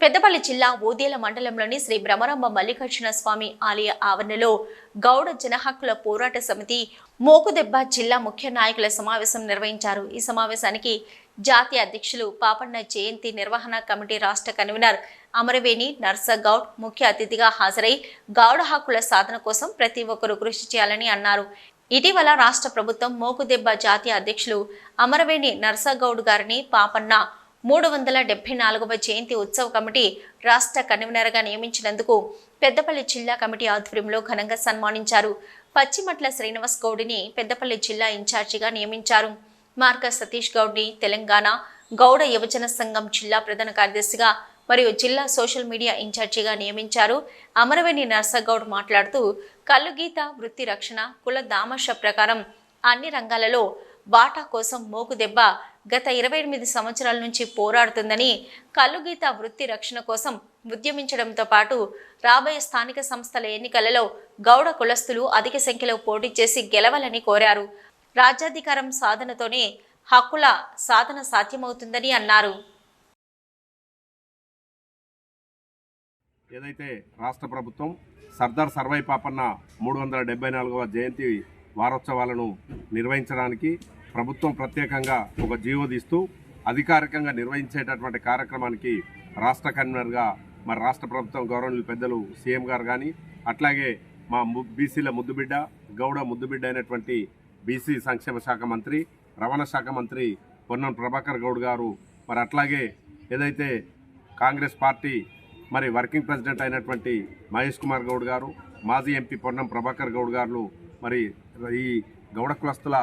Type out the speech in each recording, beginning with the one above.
పెద్దపల్లి జిల్లా ఓదేల మండలంలోని శ్రీ భ్రమరాంబ మల్లికార్జున స్వామి ఆలయ ఆవరణలో గౌడ జనహక్కుల పోరాట సమితి మోకుదెబ్బ జిల్లా ముఖ్య నాయకుల సమావేశం నిర్వహించారు. ఈ సమావేశానికి జాతీయ అధ్యక్షులు పాపన్న జయంతి నిర్వహణ కమిటీ రాష్ట్ర కన్వీనర్ అమరవేణి నర్సగౌడ్ ముఖ్య అతిథిగా హాజరై గౌడ హక్కుల సాధన కోసం ప్రతి ఒక్కరూ కృషి చేయాలని అన్నారు. ఇటీవల రాష్ట్ర ప్రభుత్వం మోకుదెబ్బ జాతీయ అధ్యక్షులు అమరవేణి నర్సగౌడ్ గారిని పాపన్న మూడు వందల డెబ్బై నాలుగవ జయంతి ఉత్సవ కమిటీ రాష్ట్ర కన్వీనర్గా నియమించినందుకు పెద్దపల్లి జిల్లా కమిటీ ఆధ్వర్యంలో ఘనంగా సన్మానించారు. పచ్చిమట్ల శ్రీనివాస్ గౌడ్ని పెద్దపల్లి జిల్లా ఇన్ఛార్జిగా నియమించారు. మార్క సతీష్ గౌడ్ని తెలంగాణ గౌడ యువజన సంఘం జిల్లా ప్రధాన కార్యదర్శిగా మరియు జిల్లా సోషల్ మీడియా ఇన్ఛార్జిగా నియమించారు. అమరవేణి నర్సగౌడ్ మాట్లాడుతూ కల్లుగీత వృత్తి రక్షణ కుల దామర్ష ప్రకారం అన్ని రంగాలలో వాటా కోసం మోకుదెబ్బ గత ఇరవై ఎనిమిది సంవత్సరాల నుంచి పోరాడుతుందని కల్లుగీత వృత్తి రక్షణ కోసం ఉద్యమించడంతో పాటు రాబోయే స్థానిక సంస్థల ఎన్నికలలో గౌడ కులస్తులు అధిక సంఖ్యలో పోటీ చేసి గెలవాలని కోరారు. రాజ్యాధికారం సాధనతోనే హక్కుల సాధన సాధ్యమవుతుందని అన్నారు. ఏదైతే రాష్ట్ర ప్రభుత్వం సర్దార్ సర్వై పాపన్న మూడు వందల డెబ్బై నాలుగవ జయంతి వారోత్సవాలను నిర్వహించడానికి ప్రభుత్వం ప్రత్యేకంగా ఒక జీవో తీస్తూ అధికారికంగా నిర్వహించేటటువంటి కార్యక్రమానికి రాష్ట్ర కన్వీనర్గా మరి రాష్ట్ర ప్రభుత్వం గౌరవనీయులు పెద్దలు సీఎం గారు కానీ అట్లాగే మా ము బీసీల ముద్దుబిడ్డ గౌడ ముద్దుబిడ్డ అయినటువంటి బీసీ సంక్షేమ శాఖ మంత్రి రవాణా శాఖ మంత్రి పొన్నం ప్రభాకర్ గౌడ్ గారు మరి అట్లాగే ఏదైతే కాంగ్రెస్ పార్టీ మరి వర్కింగ్ ప్రెసిడెంట్ అయినటువంటి మహేష్ కుమార్ గౌడ్ గారు మాజీ ఎంపీ పొన్నం ప్రభాకర్ గౌడ్ గారు మరి ఈ గౌడ కులస్తుల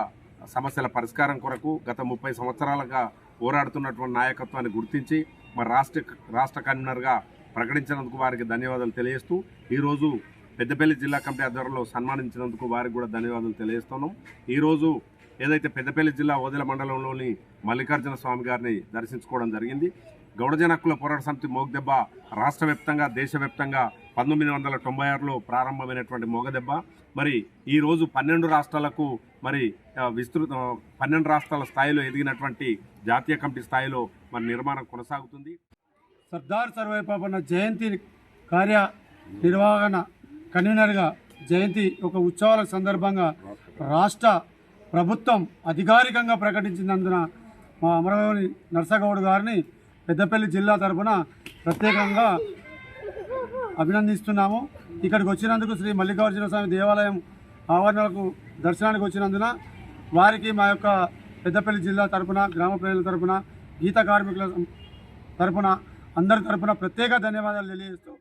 సమస్యల పరిష్కారం కొరకు గత ముప్పై సంవత్సరాలుగా పోరాడుతున్నటువంటి నాయకత్వాన్ని గుర్తించి మరి రాష్ట్ర రాష్ట్ర కన్వీనర్గా ప్రకటించినందుకు వారికి ధన్యవాదాలు తెలియజేస్తూ ఈరోజు పెద్దపల్లి జిల్లా కమిటీ ఆధ్వర్యంలో సన్మానించినందుకు వారికి కూడా ధన్యవాదాలు తెలియజేస్తున్నాం. ఈరోజు ఏదైతే పెద్దపల్లి జిల్లా ఓదెల మండలంలోని మల్లికార్జున స్వామి గారిని దర్శించుకోవడం జరిగింది. గౌడజన హక్కుల పోరాట సమితి మోగదెబ్బ రాష్ట్ర వ్యాప్తంగా దేశవ్యాప్తంగా పంతొమ్మిది వందల తొంభై ఆరులో ప్రారంభమైనటువంటి మోగదెబ్బ. మరి ఈరోజు పన్నెండు రాష్ట్రాలకు మరి విస్తృత పన్నెండు రాష్ట్రాల స్థాయిలో ఎదిగినటువంటి జాతీయ కమిటీ స్థాయిలో మరి నిర్మాణం కొనసాగుతుంది. సర్దార్ సర్వైపాపన్న జయంతి కార్య నిర్వహణ కన్వీనర్గా జయంతి ఒక ఉత్సవాల సందర్భంగా రాష్ట్ర ప్రభుత్వం అధికారికంగా ప్రకటించినందున మా అమరవేణి నర్సగౌడ్ గారిని పెద్దపల్లి జిల్లా తరఫున ప్రత్యేకంగా అభినందిస్తున్నాము. ఇక్కడికి వచ్చినందుకు శ్రీ మల్లికార్జున స్వామి దేవాలయం ఆవరణకు దర్శనానికి వచ్చినందున వారికి మా యొక్క పెద్దపల్లి జిల్లా తరఫున గ్రామ ప్రజల తరపున గీత కార్మికుల తరపున అందరి తరఫున ప్రత్యేక ధన్యవాదాలు తెలియజేస్తూ